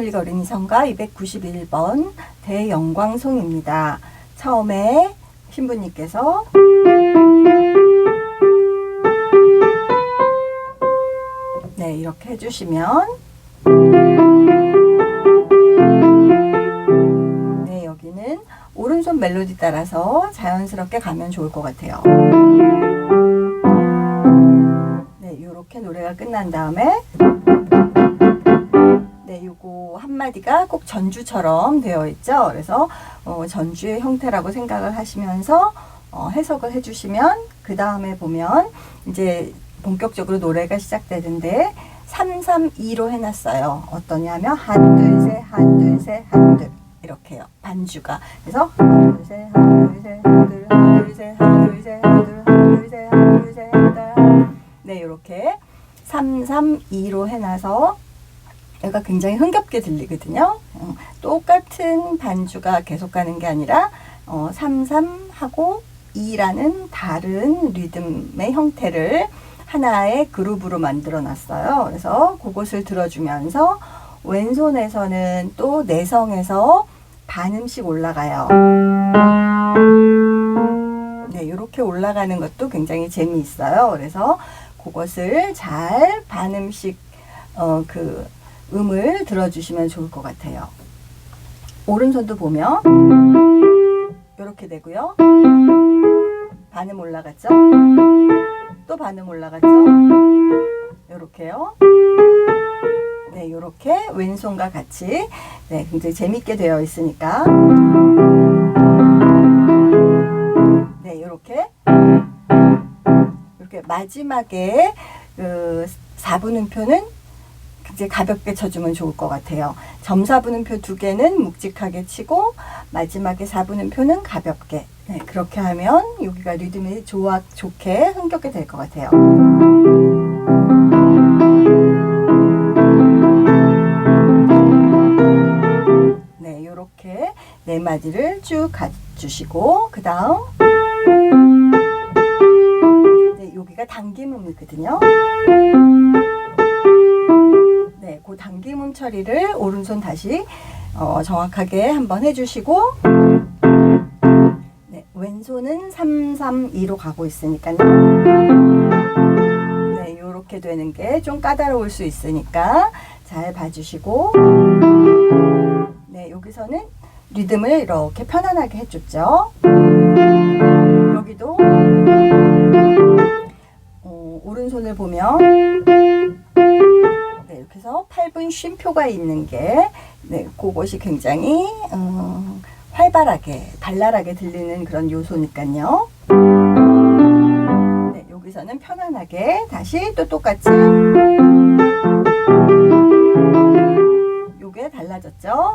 인성가 291번 대영광송입니다. 처음에 신부님께서 네, 이렇게 해주시면 네, 여기는 오른손 멜로디 따라서 자연스럽게 가면 좋을 것 같아요. 네, 이렇게 노래가 끝난 다음에 네, 한마디가 꼭 전주처럼 되어 있죠. 그래서 어, 전주의 형태라고 생각을 하시면서 어, 해석을 해주시면 그 다음에 보면 이제 본격적으로 노래가 시작되는데 332로 해놨어요. 어떠냐면 한, 둘, 셋, 한, 둘, 셋, 한, 둘 이렇게요. 반주가. 그래서 한, 둘, 셋, 한, 둘, 셋, 한, 둘, 한, 둘, 셋, 한, 둘, 셋, 한, 둘, 한, 둘, 셋, 한, 둘, 셋, 한, 둘. 네, 이렇게 332로 해놔서 얘가 굉장히 흥겹게 들리거든요. 어, 똑같은 반주가 계속 가는 게 아니라 어, 33하고 2라는 다른 리듬의 형태를 하나의 그룹으로 만들어 놨어요. 그래서 그것을 들어주면서 왼손에서는 또 내성에서 반음씩 올라가요. 네, 이렇게 올라가는 것도 굉장히 재미있어요. 그래서 그것을 잘 반음씩 어, 그 음을 들어주시면 좋을 것 같아요. 오른손도 보면 이렇게 되고요. 반음 올라갔죠? 또 반음 올라갔죠? 이렇게요. 네, 이렇게 왼손과 같이 네, 굉장히 재밌게 되어 있으니까 네, 이렇게 이렇게 마지막에 그 4분 음표는 굉장히 가볍게 쳐주면 좋을 것 같아요. 점사분음표 두 개는 묵직하게 치고 마지막에 4분음표는 가볍게 네, 그렇게 하면 여기가 리듬이 좋아 좋게 흥겹게 될 것 같아요. 네, 이렇게 네 마디를 쭉 가주시고 그 다음 네, 여기가 당김음이거든요. 처리를 오른손 다시 어, 정확하게 한번 해주시고 네, 왼손은 3, 3, 2로 가고 있으니까요. 네, 이렇게 되는 게 좀 까다로울 수 있으니까 잘 봐주시고 네, 여기서는 리듬을 이렇게 편안하게 해줬죠. 여기도 어, 오른손을 보면 해서 8분 쉼표가 있는 게 네, 그것이 굉장히 어, 활발하게 발랄하게 들리는 그런 요소니까요. 네, 여기서는 편안하게 다시 또 똑같이 요게 달라졌죠?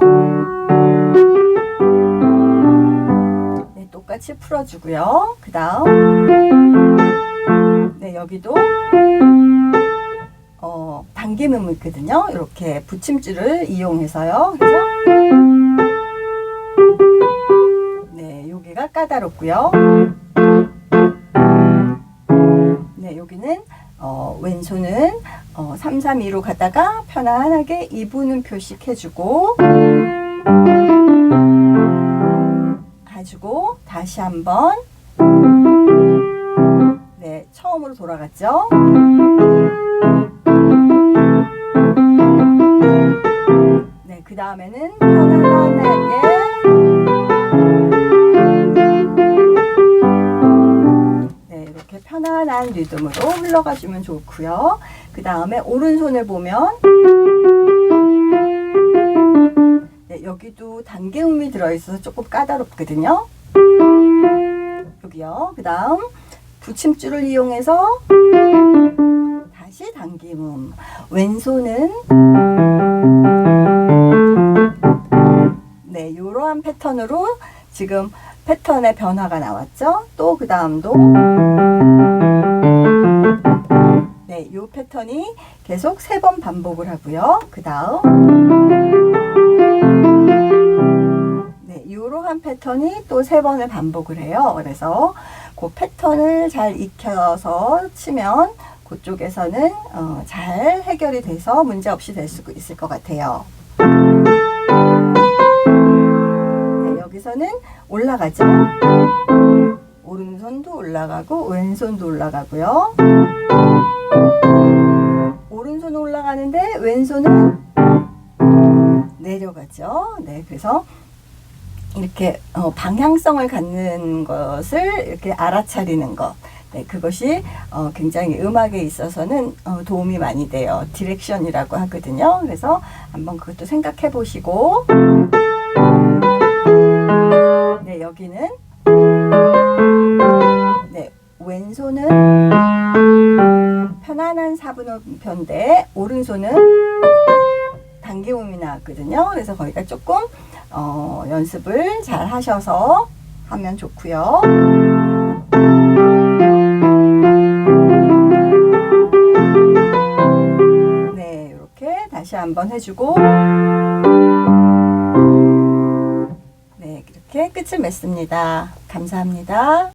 네, 똑같이 풀어주고요. 그 다음 네, 여기도 어, 당김음이 있거든요. 이렇게 붙임줄을 이용해서요. 그래서 네, 여기가 까다롭고요. 네, 여기는 어, 왼손은 어, 3, 3, 2로 가다가 편안하게 2분음 표시해주고 해주고 다시 한번 네, 처음으로 돌아갔죠. 다음에는 편안하게 네, 이렇게 편안한 리듬으로 흘러가주면 좋고요. 그 다음에 오른손을 보면 네, 여기도 단계음이 들어있어서 조금 까다롭거든요. 여기요. 그 다음 붙임줄을 이용해서 다시 당김음. 왼손은 지금 패턴의 변화가 나왔죠. 또 그 다음도 네, 이 패턴이 계속 세 번 반복을 하고요. 그 다음 네, 이러한 패턴이 또 세 번을 반복을 해요. 그래서 그 패턴을 잘 익혀서 치면 그쪽에서는 어, 잘 해결이 돼서 문제 없이 될 수 있을 것 같아요. 하면서는 올라가죠. 오른손도 올라가고 왼손도 올라가고요. 오른손 올라가는데 왼손은 내려가죠. 네, 그래서 이렇게 어, 방향성을 갖는 것을 이렇게 알아차리는 것. 네, 그것이 어, 굉장히 음악에 있어서는 어, 도움이 많이 돼요. 디렉션이라고 하거든요. 그래서 한번 그것도 생각해 보시고, 네, 여기는 네, 왼손은 편안한 사분음표인데 오른손은 단기음이 나왔거든요. 그래서 거기가 조금 어, 연습을 잘 하셔서 하면 좋고요. 네, 이렇게 다시 한번 해주고 이렇게 끝을 맺습니다. 감사합니다.